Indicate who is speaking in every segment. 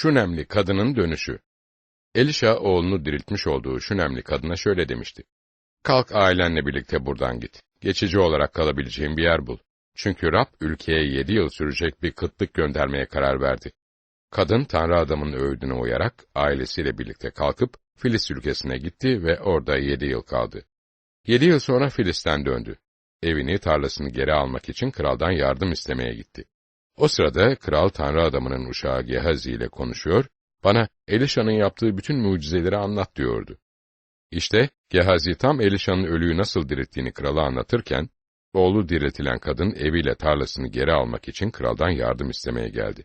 Speaker 1: Şunemli kadının dönüşü. Elişa oğlunu diriltmiş olduğu Şunemli kadına şöyle demişti. Kalk ailenle birlikte buradan git. Geçici olarak kalabileceğin bir yer bul. Çünkü Rab ülkeye yedi yıl sürecek bir kıtlık göndermeye karar verdi. Kadın Tanrı adamın öğüdüne uyarak ailesiyle birlikte kalkıp Filis ülkesine gitti ve orada yedi yıl kaldı. Yedi yıl sonra Filis'ten döndü. Evini, tarlasını geri almak için kraldan yardım istemeye gitti. O sırada kral Tanrı adamının uşağı Gehazi ile konuşuyor, bana Elişa'nın yaptığı bütün mucizeleri anlat diyordu. İşte Gehazi tam Elişa'nın ölüyü nasıl dirilttiğini krala anlatırken, oğlu diriltilen kadın eviyle tarlasını geri almak için kraldan yardım istemeye geldi.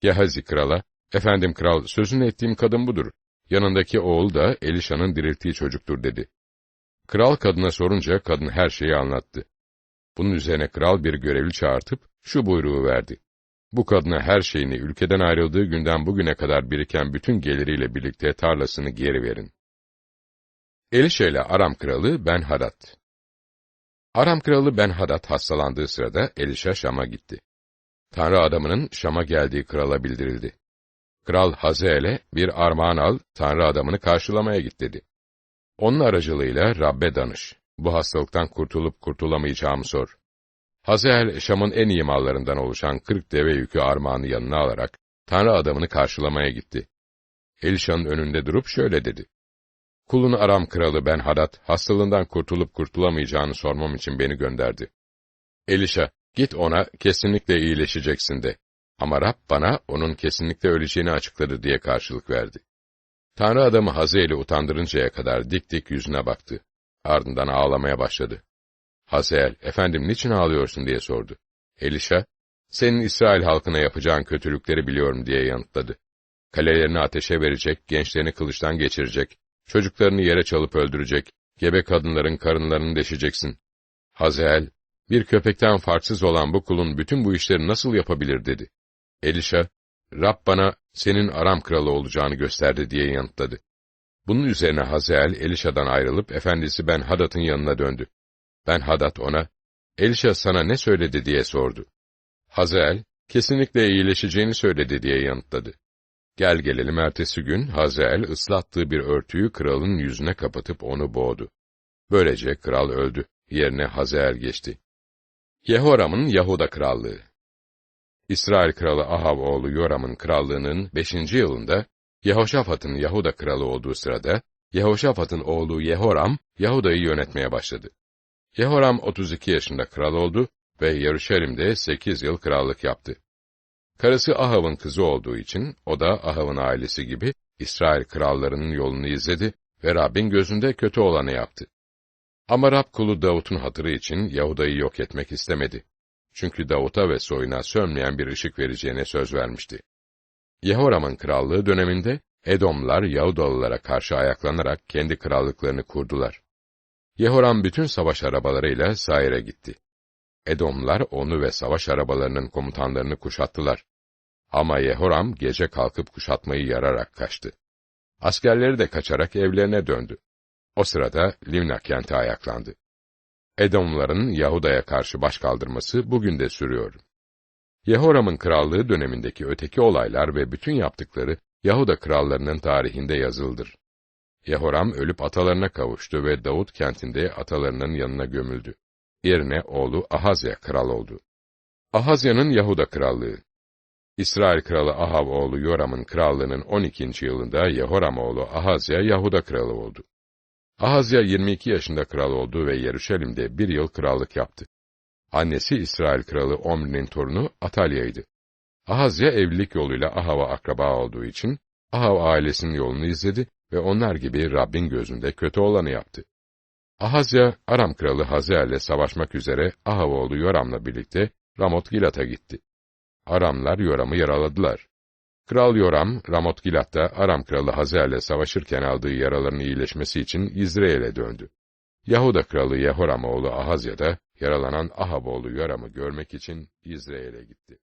Speaker 1: Gehazi krala, efendim kral sözünü ettiğim kadın budur. Yanındaki oğul da Elişa'nın dirilttiği çocuktur dedi. Kral kadına sorunca kadın her şeyi anlattı. Bunun üzerine kral bir görevli çağırtıp şu buyruğu verdi. Bu kadına her şeyini ülkeden ayrıldığı günden bugüne kadar biriken bütün geliriyle birlikte tarlasını geri verin. Elişa ile Aram kralı Ben Hadad. Aram kralı Ben Hadad hastalandığı sırada Elişa Şam'a gitti. Tanrı adamının Şam'a geldiği krala bildirildi. Kral Hazael'e bir armağan al, Tanrı adamını karşılamaya git dedi. Onun aracılığıyla Rabbe danış. Bu hastalıktan kurtulup kurtulamayacağımı sor. Hazael, Şam'ın en iyi mallarından oluşan kırk deve yükü armağanı yanına alarak, Tanrı adamını karşılamaya gitti. Elişa'nın önünde durup şöyle dedi. Kulun Aram kralı Ben Hadad, hastalığından kurtulup kurtulamayacağını sormam için beni gönderdi. Elişa, git ona, kesinlikle iyileşeceksin de. Ama Rab bana, onun kesinlikle öleceğini açıkladı diye karşılık verdi. Tanrı adamı Hazael'i utandırıncaya kadar dik dik yüzüne baktı. Ardından ağlamaya başladı. Hazael, efendim niçin ağlıyorsun diye sordu. Elişa, senin İsrail halkına yapacağın kötülükleri biliyorum diye yanıtladı. Kalelerini ateşe verecek, gençlerini kılıçtan geçirecek, çocuklarını yere çalıp öldürecek, gebe kadınların karınlarını deşeceksin. Hazael, bir köpekten farksız olan bu kulun bütün bu işleri nasıl yapabilir dedi. Elişa, Rab bana senin Aram kralı olacağını gösterdi diye yanıtladı. Bunun üzerine Hazael Elişa'dan ayrılıp efendisi Ben Hadat'ın yanına döndü. Ben Hadat ona, Elişa sana ne söyledi diye sordu. Hazael, kesinlikle iyileşeceğini söyledi diye yanıtladı. Gel gelelim ertesi gün Hazael ıslattığı bir örtüyü kralın yüzüne kapatıp onu boğdu. Böylece kral öldü, yerine Hazael geçti. Yehoram'ın Yahuda krallığı İsrail kralı Ahav oğlu Yoram'ın krallığının beşinci yılında, Yehoşafat'ın Yahuda kralı olduğu sırada, Yehoşafat'ın oğlu Yehoram, Yahuda'yı yönetmeye başladı. Yehoram 32 yaşında kral oldu ve Yeruşalim'de 8 yıl krallık yaptı. Karısı Ahav'ın kızı olduğu için, o da Ahav'ın ailesi gibi, İsrail krallarının yolunu izledi ve Rabbin gözünde kötü olanı yaptı. Ama Rab kulu Davut'un hatırı için Yahuda'yı yok etmek istemedi. Çünkü Davut'a ve soyuna sönmeyen bir ışık vereceğine söz vermişti. Yehoram'ın krallığı döneminde, Edomlar Yahudalılara karşı ayaklanarak kendi krallıklarını kurdular. Yehoram bütün savaş arabalarıyla Sair'e gitti. Edomlar onu ve savaş arabalarının komutanlarını kuşattılar. Ama Yehoram gece kalkıp kuşatmayı yararak kaçtı. Askerleri de kaçarak evlerine döndü. O sırada Livna kenti ayaklandı. Edomların Yahuda'ya karşı başkaldırması bugün de sürüyor. Yehoram'ın krallığı dönemindeki öteki olaylar ve bütün yaptıkları Yahuda krallarının tarihinde yazıldır. Yehoram ölüp atalarına kavuştu ve Davut kentinde atalarının yanına gömüldü. Yerine oğlu Ahazya kral oldu. Ahazya'nın Yahuda krallığı İsrail kralı Ahav oğlu Yoram'ın krallığının 12. yılında Yehoram oğlu Ahazya Yahuda kralı oldu. Ahazya 22 yaşında kral oldu ve Yeruşalim'de bir yıl krallık yaptı. Annesi İsrail kralı Omri'nin torunu Atalya'ydı. Ahazya evlilik yoluyla Ahav'a akraba olduğu için, Ahav ailesinin yolunu izledi ve onlar gibi Rabbin gözünde kötü olanı yaptı. Ahazya, Aram kralı Hazael'le savaşmak üzere Ahav oğlu Yoram'la birlikte Ramot Gilat'a gitti. Aramlar Yoram'ı yaraladılar. Kral Yoram, Ramot Gilat'ta Aram kralı Hazael'le savaşırken aldığı yaraların iyileşmesi için İzrail'e döndü. Yahuda kralı Yehoram oğlu Ahazya da yaralanan Ahab oğlu Yoram'ı görmek için İzrail'e gitti.